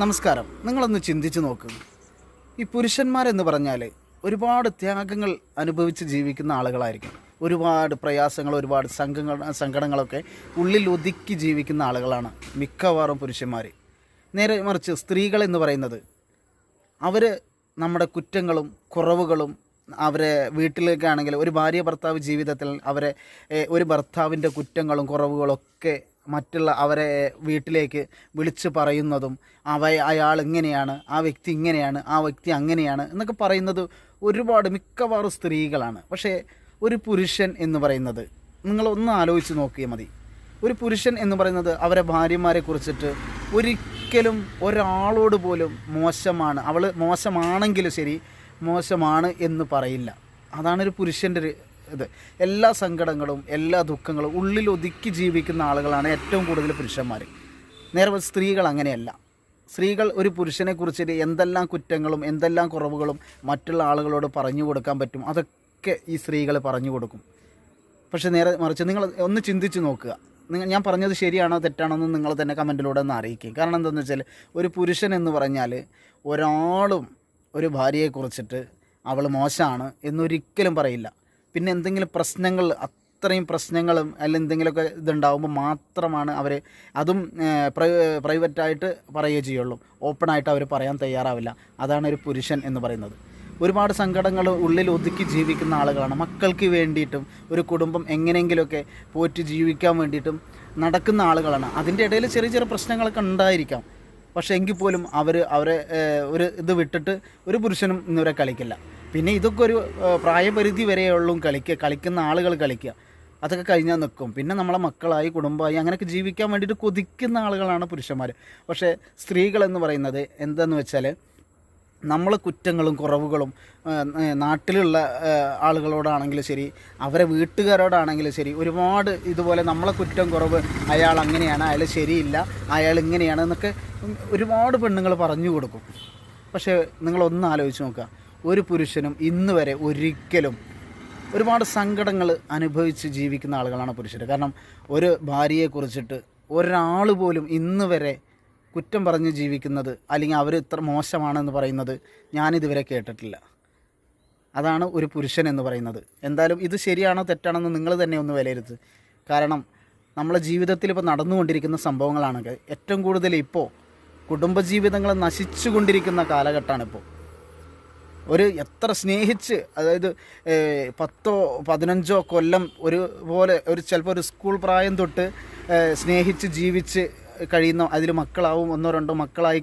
നമസ്കാരം. നിങ്ങളൊന്ന് ചിന്തിച്ചു നോക്കുക ഈ പുരുഷന്മാരെന്ന് പറഞ്ഞാൽ ഒരുപാട് ത്യാഗങ്ങൾ അനുഭവിച്ച് ജീവിക്കുന്ന ആളുകളായിരിക്കും. ഒരുപാട് പ്രയാസങ്ങൾ ഒരുപാട് സംഘങ്ങൾ സങ്കടങ്ങളൊക്കെ ഉള്ളിൽ ഒതുക്കി ജീവിക്കുന്ന ആളുകളാണ് മിക്കവാറും പുരുഷന്മാർ നേരെ മറിച്ച് സ്ത്രീകളെന്ന് പറയുന്നത് അവർ നമ്മുടെ കുറ്റങ്ങളും കുറവുകളും അവരെ വീട്ടിലേക്കാണെങ്കിൽ ഒരു ഭാര്യ ഭർത്താവ് ജീവിതത്തിൽ അവരെ ഒരു ഭർത്താവിന്റെ കുറ്റങ്ങളും കുറവുകളൊക്കെ മറ്റുള്ള അവരെ വീട്ടിലേക്ക് വിളിച്ച് പറയുന്നതും അവ അയാൾ ഇങ്ങനെയാണ് ആ വ്യക്തി ഇങ്ങനെയാണ് ആ വ്യക്തി അങ്ങനെയാണ് എന്നൊക്കെ പറയുന്നത് ഒരുപാട് മിക്കവാറും സ്ത്രീകളാണ്. പക്ഷേ ഒരു പുരുഷൻ എന്ന് പറയുന്നത് നിങ്ങളൊന്ന് ആലോചിച്ച് നോക്കിയാൽ മതി. ഒരു പുരുഷൻ എന്ന് പറയുന്നത് അവരെ ഭാര്യമാരെ കുറിച്ചിട്ട് ഒരിക്കലും ഒരാളോട് പോലും മോശമാണ്. അവൾ മോശമാണെങ്കിലും ശരി മോശമാണ് എന്ന് പറയില്ല. അതാണ് ഒരു പുരുഷന്റെ ഒരു ഇത് എല്ലാ സങ്കടങ്ങളും എല്ലാ ദുഃഖങ്ങളും ഉള്ളിൽ ഒതുക്കി ജീവിക്കുന്ന ആളുകളാണ് ഏറ്റവും കൂടുതൽ പുരുഷന്മാർ നേരെ സ്ത്രീകൾ അങ്ങനെയല്ല. സ്ത്രീകൾ ഒരു പുരുഷനെക്കുറിച്ച് എന്തെല്ലാം കുറ്റങ്ങളും എന്തെല്ലാം കുറവുകളും മറ്റുള്ള ആളുകളോട് പറഞ്ഞു കൊടുക്കാൻ പറ്റും അതൊക്കെ ഈ സ്ത്രീകൾ പറഞ്ഞു കൊടുക്കും. പക്ഷേ നേരെ മറിച്ച് നിങ്ങൾ ഒന്ന് ചിന്തിച്ച് നോക്കുക. നിങ്ങൾ ഞാൻ പറഞ്ഞത് ശരിയാണോ തെറ്റാണോ എന്ന് നിങ്ങൾ തന്നെ കമന്റിലൂടെ ഒന്ന് അറിയിക്കുക കാരണം എന്താണെന്ന് വെച്ചാൽ ഒരു പുരുഷൻ എന്ന് പറഞ്ഞാൽ ഒരാളും ഒരു ഭാര്യയെക്കുറിച്ചിട്ട് അവൾ മോശമാണ് എന്നൊരിക്കലും പറയില്ല. പിന്നെ എന്തെങ്കിലും പ്രശ്നങ്ങൾ അത്രയും പ്രശ്നങ്ങളും അല്ലെങ്കിൽ എന്തെങ്കിലുമൊക്കെ ഇതുണ്ടാകുമ്പോൾ മാത്രമാണ് അവർ അതും പ്രൈവറ്റായിട്ട് പറയുകയേ ചെയ്യുള്ളൂ. ഓപ്പണായിട്ട് അവർ പറയാൻ തയ്യാറാവില്ല. അതാണ് ഒരു പുരുഷൻ എന്ന് പറയുന്നത്. ഒരുപാട് സങ്കടങ്ങൾ ഉള്ളിൽ ഒതുക്കി ജീവിക്കുന്ന ആളുകളാണ്. മക്കൾക്ക് വേണ്ടിയിട്ടും ഒരു കുടുംബം എങ്ങനെയെങ്കിലുമൊക്കെ പോറ്റി ജീവിക്കാൻ വേണ്ടിയിട്ടും നടക്കുന്ന ആളുകളാണ്. അതിന്റെ ഇടയിൽ ചെറിയ ചെറിയ പ്രശ്നങ്ങളൊക്കെ ഉണ്ടായിരിക്കാം. പക്ഷേ എങ്കിൽ പോലും അവർ അവരെ ഒരു ഇത് വിട്ടിട്ട് ഒരു പുരുഷനും ഇന്നുവരെ കളിക്കില്ല. പിന്നെ ഇതൊക്കെ ഒരു പ്രായപരിധി വരെയുള്ളൂ കളിക്കുക കളിക്കുന്ന ആളുകൾ കളിക്കുക അതൊക്കെ കഴിഞ്ഞാൽ നിൽക്കും പിന്നെ നമ്മളെ മക്കളായി കുടുംബമായി അങ്ങനെയൊക്കെ ജീവിക്കാൻ വേണ്ടിയിട്ട് കൊതിക്കുന്ന ആളുകളാണ് പുരുഷന്മാർ. പക്ഷേ സ്ത്രീകളെന്ന് പറയുന്നത് എന്താണെന്ന് വെച്ചാൽ നമ്മളെ കുറ്റങ്ങളും കുറവുകളും നാട്ടിലുള്ള ആളുകളോടാണെങ്കിലും ശരി അവരെ വീട്ടുകാരോടാണെങ്കിലും ശരി ഒരുപാട് ഇതുപോലെ നമ്മളെ കുറ്റം കുറവ് അയാൾ അങ്ങനെയാണ് അയാൾ ശരിയില്ല അയാൾ ഇങ്ങനെയാണ് എന്നൊക്കെ ഒരുപാട് പെണ്ണുങ്ങൾ പറഞ്ഞു കൊടുക്കും. പക്ഷേ നിങ്ങളൊന്ന് ആലോചിച്ച് നോക്കുക. ഒരു പുരുഷനും ഇന്ന് വരെ ഒരിക്കലും ഒരുപാട് സങ്കടങ്ങൾ അനുഭവിച്ച് ജീവിക്കുന്ന ആളുകളാണ് പുരുഷർ കാരണം ഒരു ഭാര്യയെ കുറിച്ചിട്ട് ഒരാൾ പോലും ഇന്ന് വരെ കുറ്റം പറഞ്ഞ് ജീവിക്കുന്നത് അല്ലെങ്കിൽ അവർ ഇത്ര മോശമാണെന്ന് പറയുന്നത് ഞാനിതുവരെ കേട്ടിട്ടില്ല. അതാണ് ഒരു പുരുഷൻ എന്ന് പറയുന്നത്. എന്തായാലും ഇത് ശരിയാണോ തെറ്റാണെന്ന് നിങ്ങൾ തന്നെ ഒന്ന് വിലയിരുത്ത്. കാരണം നമ്മളെ ജീവിതത്തിൽ ഇപ്പോൾ നടന്നുകൊണ്ടിരിക്കുന്ന സംഭവങ്ങളാണെങ്കിൽ ഏറ്റവും കൂടുതൽ ഇപ്പോൾ കുടുംബജീവിതങ്ങൾ നശിച്ചുകൊണ്ടിരിക്കുന്ന കാലഘട്ടമാണ് ഇപ്പോൾ ഒരു എത്ര സ്നേഹിച്ച് അതായത് പത്തോ പതിനഞ്ചോ കൊല്ലം ഒരു പോലെ ഒരു ചിലപ്പോൾ ഒരു സ്കൂൾ പ്രായം തൊട്ട് സ്നേഹിച്ച് ജീവിച്ച് കഴിയുന്ന അതിൽ മക്കളാവും ഒന്നോ രണ്ടോ മക്കളായി